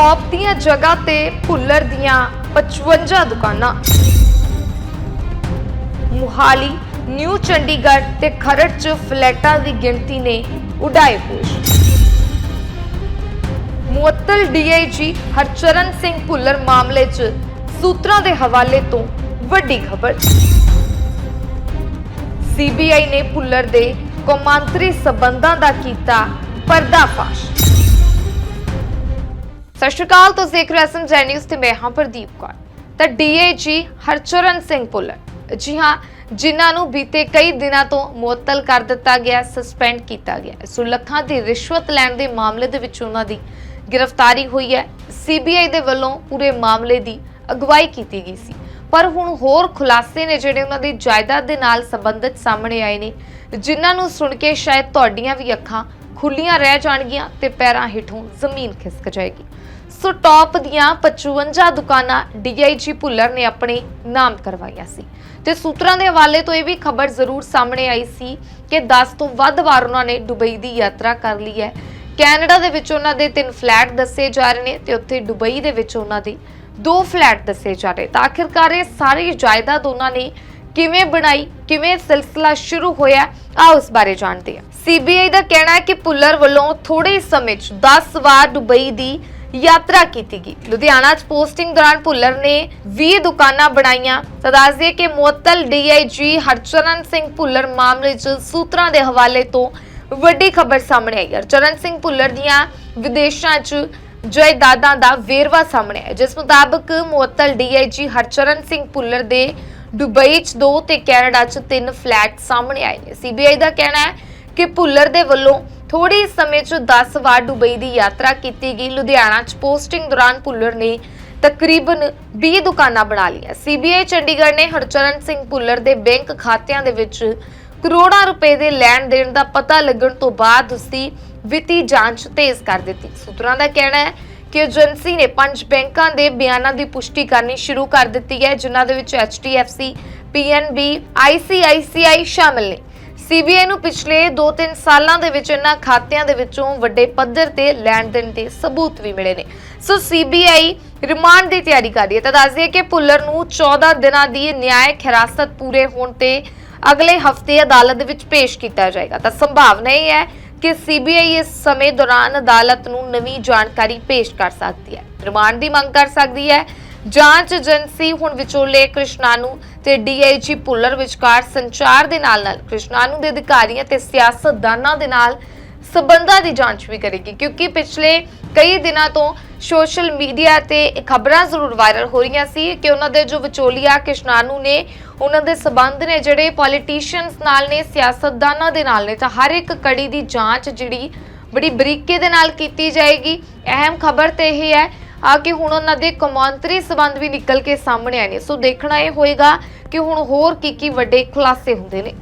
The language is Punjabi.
ਟੌਪ ਦੀਆਂ ਜਗ੍ਹਾ ਤੇ ਭੁੱਲਰ ਦੀਆਂ 55 ਦੁਕਾਨਾਂ। ਮੁਹਾਲੀ, ਨਿਊ ਚੰਡੀਗੜ੍ਹ ਤੇ ਖਰੜ 'ਚ ਫਲੈਟਾਂ ਦੀ ਗਿਣਤੀ ਨੇ ਉਡਾਏ ਹੋਸ਼। ਮੁਅੱਤਲ ਡੀਆਈਜੀ ਹਰਚਰਨ ਸਿੰਘ ਭੁੱਲਰ ਮਾਮਲੇ 'ਚ ਸੂਤਰਾਂ ਦੇ ਹਵਾਲੇ ਤੋਂ ਵੱਡੀ ਖਬਰ। ਸੀਬੀਆਈ ਨੇ ਭੁੱਲਰ ਦੇ ਕੌਮਾਂਤਰੀ ਸਬੰਧਾਂ ਦਾ ਕੀਤਾ ਪਰਦਾਫਾਸ਼। ਸਤਿ ਸ਼੍ਰੀ ਅਕਾਲ, ਤੁਸੀਂ ਦੇਖ ਰਹੇ ਹੋ ਐਸਐਮ ਨਿਊਜ਼ ਤੇ ਮੈਂ ਹਾਂ ਪ੍ਰਦੀਪ ਕੌਰ। ਤਾਂ ਡੀਏਜੀ ਹਰਚਰਨ ਸਿੰਘ ਭੁੱਲਰ। ਜੀ ਹਾਂ, ਜਿਨ੍ਹਾਂ ਨੂੰ ਬੀਤੇ ਕਈ ਦਿਨਾਂ ਤੋਂ ਮੁਅੱਤਲ ਕਰ ਦਿੱਤਾ ਗਿਆ ਸਸਪੈਂਡ ਕੀਤਾ ਗਿਆ। ਸੁਲੱਖਾਂ ਦੀ ਰਿਸ਼ਵਤ ਲੈਣ ਦੇ ਮਾਮਲੇ ਦੇ ਵਿੱਚ ਉਹਨਾਂ ਦੀ ਗ੍ਰਿਫਤਾਰੀ ਹੋਈ ਹੈ। ਸੀਬੀਆਈ ਦੇ ਵੱਲੋਂ ਪੂਰੇ ਮਾਮਲੇ ਦੀ ਅਗਵਾਈ ਕੀਤੀ ਗਈ ਸੀ। ਪਰ ਹੁਣ ਹੋਰ ਖੁਲਾਸੇ ਨੇ ਜਿਹੜੇ ਉਹਨਾਂ ਦੀ ਜਾਇਦਾਦ ਦੇ ਨਾਲ ਸੰਬੰਧਿਤ ਸਾਹਮਣੇ ਆਏ ਨੇ, ਜਿਨ੍ਹਾਂ ਨੂੰ ਸੁਣ ਕੇ ਸ਼ਾਇਦ ਤੁਹਾਡੀਆਂ ਵੀ ਅੱਖਾਂ ਖੁੱਲੀਆਂ ਰਹਿ ਜਾਣਗੀਆਂ ਤੇ ਪੈਰਾਂ ਹੇਠੋਂ ਜ਼ਮੀਨ ਖਿਸਕ ਜਾਏਗੀ। ਸੋ ਟੌਪ ਦੀਆਂ 55 ਦੁਕਾਨਾਂ ਡੀਆਈਜੀ ਭੁੱਲਰ ਨੇ ਆਪਣੇ ਨਾਮ ਕਰਵਾਈਆਂ ਸੀ। ਤੇ ਸੂਤਰਾਂ ਦੇ ਹਵਾਲੇ ਤੋਂ ਇਹ ਵੀ ਖਬਰ ਜ਼ਰੂਰ ਸਾਹਮਣੇ ਆਈ ਸੀ ਕਿ 10 ਤੋਂ ਵੱਧ ਵਾਰ ਉਹਨਾਂ ਨੇ ਦੁਬਈ ਦੀ ਯਾਤਰਾ ਕਰ ਲਈ ਹੈ। ਕੈਨੇਡਾ ਦੇ ਵਿੱਚ ਉਹਨਾਂ ਦੇ ਤਿੰਨ ਫਲੈਟ ਦੱਸੇ ਜਾ ਰਹੇ ਨੇ ਤੇ ਉੱਥੇ ਦੁਬਈ ਦੇ ਵਿੱਚ ਉਹਨਾਂ ਦੇ ਦੋ ਫਲੈਟ ਦੱਸੇ ਜਾ ਰਹੇ। ਤਾਂ ਆਖਿਰਕਾਰ ਇਹ ਸਾਰੀ ਜਾਇਦਾਦ ਉਹਨਾਂ ਨੇ ਕਿਵੇਂ ਬਣਾਈ, ਕਿਵੇਂ ਸਿਲਸਿਲਾ ਸ਼ੁਰੂ ਹੋਇਆ ਆਓ ਇਸ ਬਾਰੇ ਜਾਣਦੇ ਹਾਂ। ਸੀਬੀਆਈ ਦਾ ਕਹਿਣਾ ਹੈ ਕਿ ਪੁੱਲਰ ਵੱਲੋਂ ਥੋੜੇ ਸਮੇਂ 'ਚ 10 ਵਾਰ ਦੁਬਈ ਦੀ ਯਾਤਰਾ ਕੀਤੀ ਗਈ। ਲੁਧਿਆਣਾ 'ਚ ਪੋਸਟਿੰਗ ਦੌਰਾਨ ਭੁੱਲਰ ਨੇ 20 ਦੁਕਾਨਾਂ ਬਣਾਈਆਂ। ਤਾਂ ਕਿ ਮੁਅੱਤਲ ਡੀਆਈਜੀ ਹਰਚਰਨ ਸਿੰਘ ਭੁੱਲਰ ਮਾਮਲੇ 'ਚ ਸੂਤਰਾਂ ਦੇ ਹਵਾਲੇ ਤੋਂ ਵੱਡੀ ਖਬਰ ਸਾਹਮਣੇ ਆਈ। ਹਰਚਰਨ ਸਿੰਘ ਭੁੱਲਰ ਦੀਆਂ ਵਿਦੇਸ਼ਾਂ 'ਚ ਜਾਇਦਾਦਾਂ ਦਾ ਵੇਰਵਾ ਸਾਹਮਣੇ ਆਇਆ। ਜਿਸ ਮੁਤਾਬਕ ਮੁਅੱਤਲ ਡੀਆਈਜੀ ਹਰਚਰਨ ਸਿੰਘ ਭੁੱਲਰ ਦੇ ਦੁਬਈ 'ਚ ਦੋ ਤੇ ਕੈਨੇਡਾ 'ਚ ਤਿੰਨ ਫਲੈਟ ਸਾਹਮਣੇ ਆਏ ਨੇ। ਸੀਬੀਆਈ ਦਾ ਕਹਿਣਾ ਹੈ ਕਿ ਭੁੱਲਰ ਦੇ ਵੱਲੋਂ ਥੋੜੀ ਸਮੇਂ 'ਚ 10 ਵਾਰ ਦੁਬਈ ਦੀ ਯਾਤਰਾ ਕੀਤੀ ਗਈ। ਲੁਧਿਆਣਾ 'ਚ ਪੋਸਟਿੰਗ ਦੌਰਾਨ ਭੁੱਲਰ ਨੇ ਤਕਰੀਬਨ 20 ਦੁਕਾਨਾਂ ਬਣਾ ਲਈਆਂ। ਸੀਬੀਆਈ ਚੰਡੀਗੜ੍ਹ ਨੇ ਹਰਚਰਨ ਸਿੰਘ ਭੁੱਲਰ ਦੇ ਬੈਂਕ ਖਾਤਿਆਂ ਦੇ ਵਿੱਚ ਕਰੋੜਾਂ ਰੁਪਏ ਦੇ ਲੈਣ ਦੇਣ ਦਾ ਪਤਾ ਲੱਗਣ ਤੋਂ ਬਾਅਦ ਉਸਦੀ ਵਿੱਤੀ ਜਾਂਚ ਤੇਜ਼ ਕਰ ਦਿੱਤੀ। ਸੂਤਰਾਂ ਦਾ ਕਹਿਣਾ ਹੈ ਕਿ ਏਜੰਸੀ ਨੇ ਪੰਜ ਬੈਂਕਾਂ ਦੇ ਬਿਆਨਾਂ ਦੀ ਪੁਸ਼ਟੀ ਕਰਨੀ ਸ਼ੁਰੂ ਕਰ ਦਿੱਤੀ ਹੈ, ਜਿਨ੍ਹਾਂ ਦੇ ਵਿੱਚ HDFC PNB ICICI ਸ਼ਾਮਲ ਨੇ। ਸੀਬੀਆਈ ਨੂੰ ਪਿਛਲੇ 2-3 ਸਾਲਾਂ ਦੇ ਵਿੱਚ ਇਹਨਾਂ ਖਾਤਿਆਂ ਦੇ ਵਿੱਚੋਂ ਵੱਡੇ ਪੱਧਰ ਤੇ ਲੈਣ ਦੇਣ ਦੇ ਸਬੂਤ ਵੀ ਮਿਲੇ ਨੇ। ਸੋ ਸੀਬੀਆਈ ਰਿਮਾਂਡ ਦੀ ਤਿਆਰੀ ਕਰ ਰਹੀ ਹੈ। ਤਾਂ ਦੱਸ ਦਈਏ ਕਿ ਭੁੱਲਰ ਨੂੰ 14 ਦਿਨਾਂ ਦੀ ਨਿਆਇਕ ਹਿਰਾਸਤ ਪੂਰੇ ਹੋਣ ਤੇ ਅਗਲੇ ਹਫ਼ਤੇ ਅਦਾਲਤ ਦੇ ਵਿੱਚ ਪੇਸ਼ ਕੀਤਾ ਜਾਏਗਾ। ਤਾਂ ਸੰਭਾਵਨਾ ਇਹ ਹੈ ਕਿ ਸੀਬੀਆਈ ਇਸ ਸਮੇਂ ਦੌਰਾਨ ਅਦਾਲਤ ਨੂੰ ਨਵੀਂ ਜਾਣਕਾਰੀ ਪੇਸ਼ ਕਰ ਸਕਦੀ ਹੈ। ਰਿਮਾਂਡ ਦੀ ਮੰਗ ਕਰ ਸਕਦੀ ਹੈ। ਜਾਂਚ ਏਜੰਸੀ ਹੁਣ ਵਿਚੋਲੇ ਕ੍ਰਿਸ਼ਨਾਨੂ ਤੇ ਡੀਆਈਜੀ ਪੁੱਲਰ ਵਿਚਕਾਰ ਸੰਚਾਰ ਦੇ ਨਾਲ ਨਾਲ ਕ੍ਰਿਸ਼ਨਾਨੂ ਦੇ ਅਧਿਕਾਰੀਆਂ ਤੇ ਸਿਆਸਤਦਾਨਾਂ ਦੇ ਨਾਲ ਸਬੰਧਾਂ ਦੀ ਜਾਂਚ ਵੀ ਕਰੇਗੀ, ਕਿਉਂਕਿ ਪਿਛਲੇ ਕਈ ਦਿਨਾਂ ਤੋਂ ਸੋਸ਼ਲ ਮੀਡੀਆ ਤੇ ਖਬਰਾਂ ਜ਼ਰੂਰ ਵਾਇਰਲ ਹੋ ਰਹੀਆਂ ਸੀ ਕਿ ਉਹਨਾਂ ਦੇ ਜੋ ਵਿਚੋਲੀਆ ਕਿਸ਼ਨਾਨੂ ਨੇ, ਉਹਨਾਂ ਦੇ ਸਬੰਧ ਨੇ ਜਿਹੜੇ ਪੋਲੀਟੀਸ਼ੀਅਨਸ ਨਾਲ ਨੇ, ਸਿਆਸਤਦਾਨਾਂ ਦੇ ਨਾਲ ਨੇ, ਤਾਂ ਹਰ ਇੱਕ ਕੜੀ ਦੀ ਜਾਂਚ ਜਿਹੜੀ ਬੜੀ ਬਰੀਕੀ ਦੇ ਨਾਲ ਕੀਤੀ ਜਾਏਗੀ। ਅਹਿਮ ਖਬਰ ਤੇ ਇਹ ਹੈ, ਆ ਕਿ ਹੁਣ ਉਹਨਾਂ ਦੇ ਕੌਮਾਂਤਰੀ ਸਬੰਧ ਵੀ ਨਿਕਲ ਕੇ ਸਾਹਮਣੇ ਆਏ ਨੇ। ਸੋ ਦੇਖਣਾ ਇਹ ਹੋਏਗਾ ਕਿ ਹੁਣ ਹੋਰ ਕੀ ਕੀ ਵੱਡੇ ਖੁਲਾਸੇ ਹੁੰਦੇ ਨੇ।